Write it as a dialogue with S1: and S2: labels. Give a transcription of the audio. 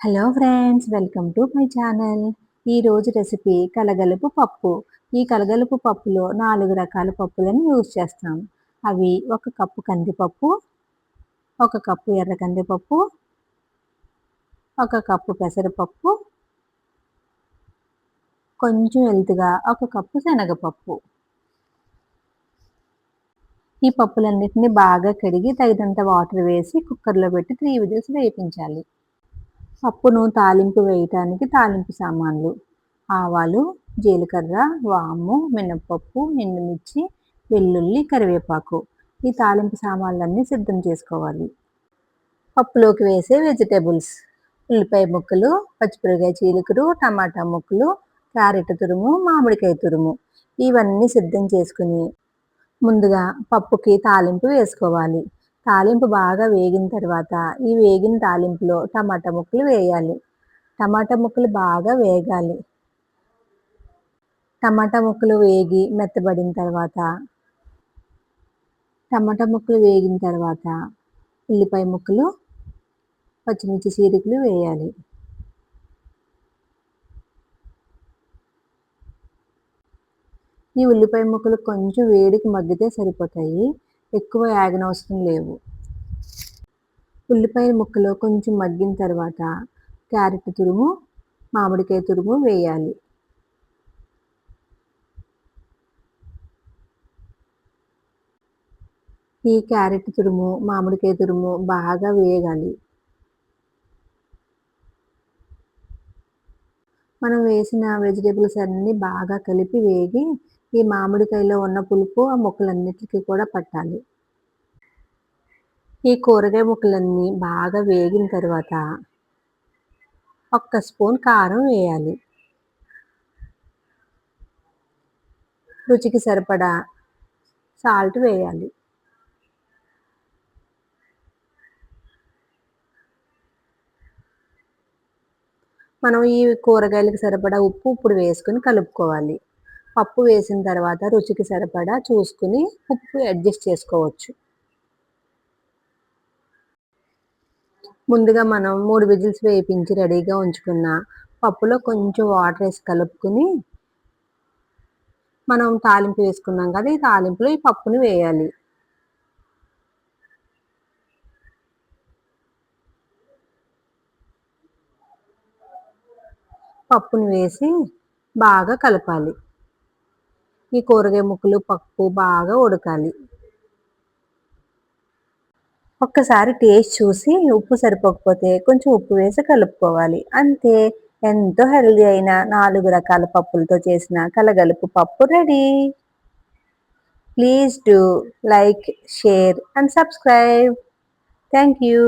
S1: Hello friends welcome to my channel ఈరోజు recipe కలగలుపు పప్పు. ఈ కలగలుపు పప్పులో నాలుగు రకాల పప్పులను యూజ్ చేస్తాం. అవి ఒక కప్పు కందిపప్పు ఒక కప్పు ఎర్ర కందిపప్పు ఒక కప్పు పెసరపప్పు కొంచెం ఎల్తుగా ఒక కప్పు శనగపప్పు. ఈ పప్పులన్నిటిని బాగా కడిగి తగినంత వాటర్ వేసి కుక్కర్లో పెట్టి త్రీ విజిల్స్ వేయించాలి. పప్పును తాలింపు వేయటానికి తాలింపు సామాన్లు. ఆవాలు జీలకర్ర వాము మినప్పప్పు ఎండుమిర్చి వెల్లుల్లి కరివేపాకు. ఈ తాలింపు సామాన్లన్నీ సిద్ధం చేసుకోవాలి. పప్పులోకి వేసే వెజిటేబుల్స్. ఉల్లిపాయ ముక్కలు పచ్చిమిరకాయ చీలికలు టమాటా ముక్కలు క్యారెట్ తురుము మామిడికాయ తురుము. ఇవన్నీ సిద్ధం చేసుకుని ముందుగా పప్పుకి తాలింపు వేసుకోవాలి. తాలింపు బాగా వేగిన తర్వాత ఈ వేగిన తాలింపులో టమాటా ముక్కలు వేయాలి. టమాటా ముక్కలు బాగా వేగాలి. టమాటా ముక్కలు వేగి మెత్తబడిన తర్వాత టమాటా ముక్కలు వేగిన తర్వాత ఉల్లిపాయ ముక్కలు పచ్చిమిర్చి చీరికలు వేయాలి. ఈ ఉల్లిపాయ ముక్కలు కొంచెం వేడికి మగ్గితే సరిపోతాయి. ఎక్కువ యాగనవసరం లేవు. ఉల్లిపాయ ముక్కలో కొంచెం మగ్గిన తర్వాత క్యారెట్ తురుము మామిడికాయ తురుము వేయాలి. ఈ క్యారెట్ తురుము మామిడికాయ తురుము బాగా వేయగాలి మనం వేసిన వెజిటేబుల్స్ అన్నీ బాగా కలిపి వేగి ఈ మామిడికాయలో ఉన్న పులుపు ఆ ముక్కలన్నిటికీ కూడా పట్టాలి. ఈ కూరగాయ ముక్కలన్నీ బాగా వేగిన తర్వాత ఒక్క స్పూన్ కారం వేయాలి. రుచికి సరిపడా సాల్ట్ వేయాలి. మనం ఈ కూరగాయలకు సరిపడా ఉప్పు ఇప్పుడు వేసుకొని కలుపుకోవాలి. పప్పు వేసిన తర్వాత రుచికి సరిపడా చూసుకుని ఉప్పు అడ్జస్ట్ చేసుకోవచ్చు. ముందుగా మనం మూడు విజిల్స్ వేయించి రెడీగా ఉంచుకున్న పప్పులో కొంచెం వాటర్ వేసి కలుపుకుని మనం తాలింపు వేసుకున్నాం కదా ఈ తాలింపులో ఈ పప్పుని వేయాలి. పప్పుని వేసి బాగా కలపాలి. ఈ కూరగాయ ముక్కలు పప్పు బాగా ఉడకాలి. ఒక్కసారి టేస్ట్ చూసి ఉప్పు సరిపోకపోతే కొంచెం ఉప్పు వేసి కలుపుకోవాలి. అంతే ఎంతో హెల్దీ అయిన నాలుగు రకాల పప్పులతో చేసిన కలగలుపు పప్పు ready. Please do like share and subscribe. Thank you.